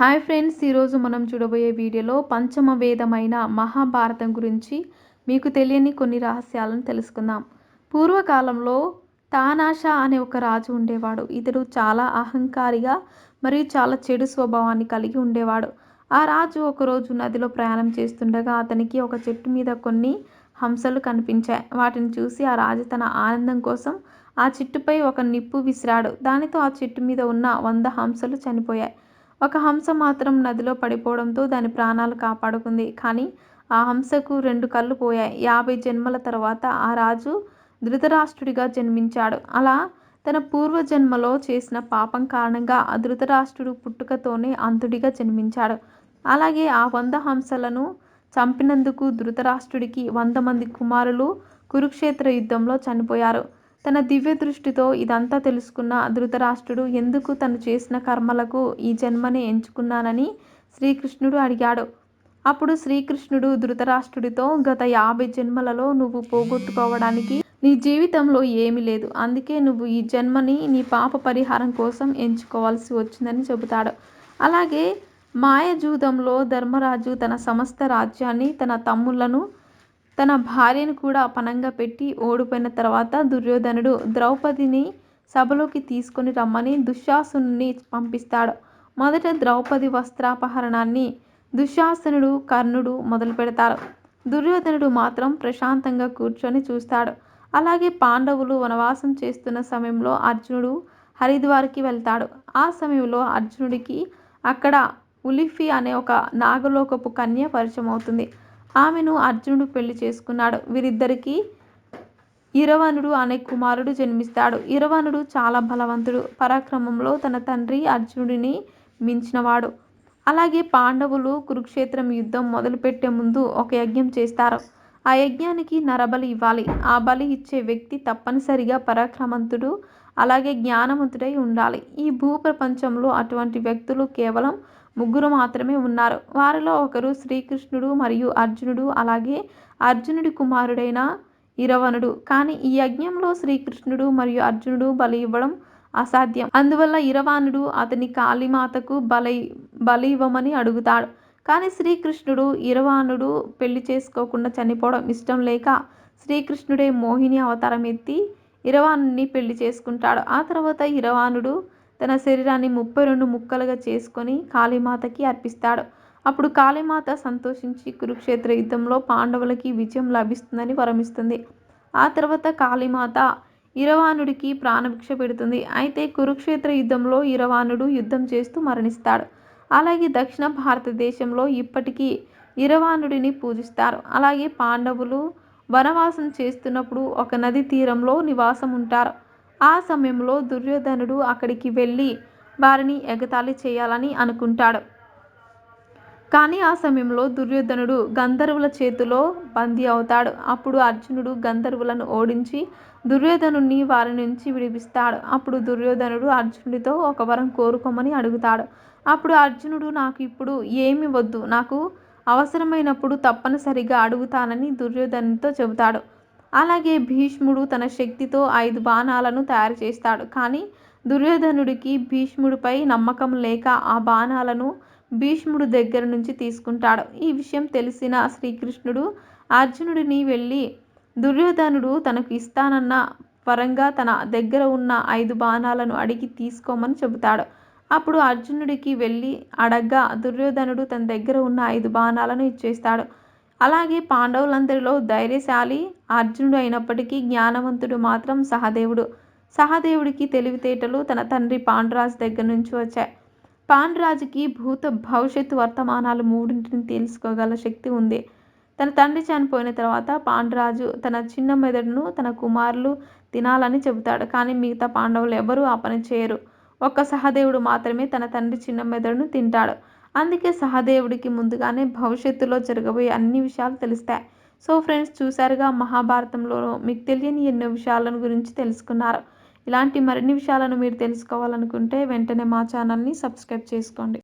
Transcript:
Hi friends ఈరోజు మనం చూడబోయే వీడియోలో పంచమ వేదమైన మహాభారతం గురించి మీకు తెలియని కొన్ని రహస్యాలను తెలుసుకుందాం. పూర్వకాలంలో తానాషా అనే ఒక రాజు ఉండేవాడు. ఇతడు చాలా అహంకారిగా మరియు చాలా చెడు స్వభావాన్ని కలిగి ఉండేవాడు. ఆ రాజు ఒకరోజు నదిలో ప్రయాణం చేస్తుండగా అతనికి ఒక చెట్టు మీద కొన్ని హంసలు కనిపించాయి. వాటిని చూసి ఆ రాజు తన ఆనందం కోసం ఆ చెట్టుపై ఒక నిప్పు విసిరాడు. దానితో ఆ చెట్టు మీద ఉన్న వంద హంసలు చనిపోయాయి. ఒక హంస మాత్రం నదిలో పడిపోవడంతో దాని ప్రాణాలు కాపాడుకుంది. కానీ ఆ హంసకు రెండు కళ్ళు పోయాయి. యాభై జన్మల తర్వాత ఆ రాజు ధృతరాష్ట్రుడిగా జన్మించాడు. అలా తన పూర్వజన్మలో చేసిన పాపం కారణంగా ఆ ధృతరాష్ట్రుడు పుట్టుకతోనే అంతుడిగా జన్మించాడు. అలాగే ఆ వంద హంసలను చంపినందుకు ధృతరాష్ట్రుడికి వంద మంది కుమారులు కురుక్షేత్ర యుద్ధంలో చనిపోయారు. తన దివ్య దృష్టితో ఇదంతా తెలుసుకున్న ధృతరాష్ట్రుడు ఎందుకు తను చేసిన కర్మలకు ఈ జన్మని ఎంచుకున్నానని శ్రీకృష్ణుడు అడిగాడు. అప్పుడు శ్రీకృష్ణుడు ధృతరాష్ట్రుడితో గత యాభై జన్మలలో నువ్వు పోగొట్టుకోవడానికి నీ జీవితంలో ఏమీ లేదు. అందుకే నువ్వు ఈ జన్మని నీ పాప పరిహారం కోసం ఎంచుకోవాల్సి వచ్చిందని చెబుతాడు. అలాగే మాయజూదంలో ధర్మరాజు తన సమస్త రాజ్యాన్ని తన తమ్ముళ్ళను తన భార్యను కూడా పనంగా పెట్టి ఓడిపోయిన తర్వాత దుర్యోధనుడు ద్రౌపదిని సభలోకి తీసుకొని రమ్మని దుశ్శాసనుని పంపిస్తాడు. మొదట ద్రౌపది వస్త్రాపహరణాన్ని దుశ్శాసనుడు కర్ణుడు మొదలు పెడతారు. దుర్యోధనుడు మాత్రం ప్రశాంతంగా కూర్చొని చూస్తాడు. అలాగే పాండవులు వనవాసం చేస్తున్న సమయంలో అర్జునుడు హరిద్వార్కి వెళ్తాడు. ఆ సమయంలో అర్జునుడికి అక్కడ ఉలిఫి అనే ఒక నాగలోకపు కన్య పరిచయం అవుతుంది ఆమెను అర్జునుడు పెళ్ళి చేసుకున్నాడు. వీరిద్దరికీ ఇరవనుడు అనే కుమారుడు జన్మిస్తాడు. ఇరవనుడు చాలా బలవంతుడు. పరాక్రమంలో తన తండ్రి అర్జునుడిని మించినవాడు. అలాగే పాండవులు కురుక్షేత్రం యుద్ధం మొదలుపెట్టే ముందు ఒక యజ్ఞం చేస్తారు. ఆ యజ్ఞానికి నరబలి ఇవ్వాలి. ఆ బలి ఇచ్చే వ్యక్తి తప్పనిసరిగా పరాక్రమంతుడు అలాగే జ్ఞానవంతుడై ఉండాలి. ఈ భూ ప్రపంచంలో అటువంటి వ్యక్తులు కేవలం ముగ్గురు మాత్రమే ఉన్నారు. వారిలో ఒకరు శ్రీకృష్ణుడు మరియు అర్జునుడు. అలాగే అర్జునుడి కుమారుడైన ఇరవనుడు కానీ ఈ యజ్ఞంలో శ్రీకృష్ణుడు మరియు అర్జునుడు బలి ఇవ్వడం అసాధ్యం. అందువల్ల ఇరవానుడు అతని కాళీమాతకు బలి బలి ఇవ్వమని అడుగుతాడు. కానీ శ్రీకృష్ణుడు ఇరవానుడు పెళ్ళి చేసుకోకుండా చనిపోవడం ఇష్టం లేక శ్రీకృష్ణుడే మోహిని అవతారం ఎత్తి ఇరవానుని పెళ్ళి చేసుకుంటాడు. ఆ తర్వాత ఇరవానుడు తన శరీరాన్ని ముప్పై రెండు ముక్కలుగా చేసుకొని కాళీమాతకి అర్పిస్తాడు. అప్పుడు కాళీమాత సంతోషించి కురుక్షేత్ర యుద్ధంలో పాండవులకి విజయం లభిస్తుందని వరమిస్తుంది. ఆ తర్వాత కాళీమాత ఇరవానుడికి ప్రాణభిక్ష పెడుతుంది. అయితే కురుక్షేత్ర యుద్ధంలో ఇరవానుడు యుద్ధం చేస్తూ మరణిస్తాడు. అలాగే దక్షిణ భారతదేశంలో ఇప్పటికీ ఇరవానుడిని పూజిస్తారు. అలాగే పాండవులు వనవాసం చేస్తున్నప్పుడు ఒక నది తీరంలో నివాసం ఉంటారు ఆ సమయంలో దుర్యోధనుడు అక్కడికి వెళ్ళి వారిని ఎగతాళి చేయాలని అనుకుంటాడు. కానీ ఆ సమయంలో దుర్యోధనుడు గంధర్వుల చేతిలో బందీ అవుతాడు. అప్పుడు అర్జునుడు గంధర్వులను ఓడించి దుర్యోధనుడిని వారి నుంచి విడిపిస్తాడు. అప్పుడు దుర్యోధనుడు అర్జునుడితో ఒక వరం కోరుకోమని అడుగుతాడు. అప్పుడు అర్జునుడు నాకు ఇప్పుడు ఏమి వద్దు. నాకు అవసరమైనప్పుడు తప్పనిసరిగా అడుగుతానని దుర్యోధనుడితో చెబుతాడు. అలాగే భీష్ముడు తన శక్తితో ఐదు బాణాలను తయారు చేస్తాడు. కానీ దుర్యోధనుడికి భీష్ముడిపై నమ్మకం లేక ఆ బాణాలను భీష్ముడు దగ్గర నుంచి తీసుకుంటాడు. ఈ విషయం తెలిసిన శ్రీకృష్ణుడు అర్జునుడిని వెళ్ళి దుర్యోధనుడు తనకు ఇస్తానన్న పరంగా తన దగ్గర ఉన్న ఐదు బాణాలను అడిగి తీసుకోమని చెబుతాడు. అప్పుడు అర్జునుడికి వెళ్ళి అడగ్గా దుర్యోధనుడు తన దగ్గర ఉన్న ఐదు బాణాలను ఇచ్చేస్తాడు. అలాగే పాండవులందరిలో ధైర్యశాలి అర్జునుడు అయినప్పటికీ జ్ఞానవంతుడు మాత్రం సహదేవుడు. సహదేవుడికి తెలివితేటలు తన తండ్రి పాండురాజు దగ్గర నుంచి వచ్చాయి. పాండురాజుకి భూత భవిష్యత్తు వర్తమానాలు మూడింటిని తెలుసుకోగల శక్తి ఉంది. తన తండ్రి చనిపోయిన తర్వాత పాండురాజు తన చిన్న మెదడును తన కుమారులు తినాలని చెబుతాడు. కానీ మిగతా పాండవులు ఎవరూ ఆ పని చేయరు. ఒక్క సహదేవుడు మాత్రమే తన తండ్రి చిన్న మెదడును తింటాడు. అందుకే సహదేవుడికి ముందుగానే భవిష్యత్తులో జరగబోయే అన్ని విషయాలు తెలుస్తాయి. సో ఫ్రెండ్స్ చూసారుగా మహాభారతంలో మీకు తెలియని ఎన్నో విషయాలను గురించి తెలుసుకున్నారు. ఇలాంటి మరిన్ని విషయాలను మీరు తెలుసుకోవాలనుకుంటే వెంటనే మా ఛానల్ని సబ్స్క్రైబ్ చేసుకోండి.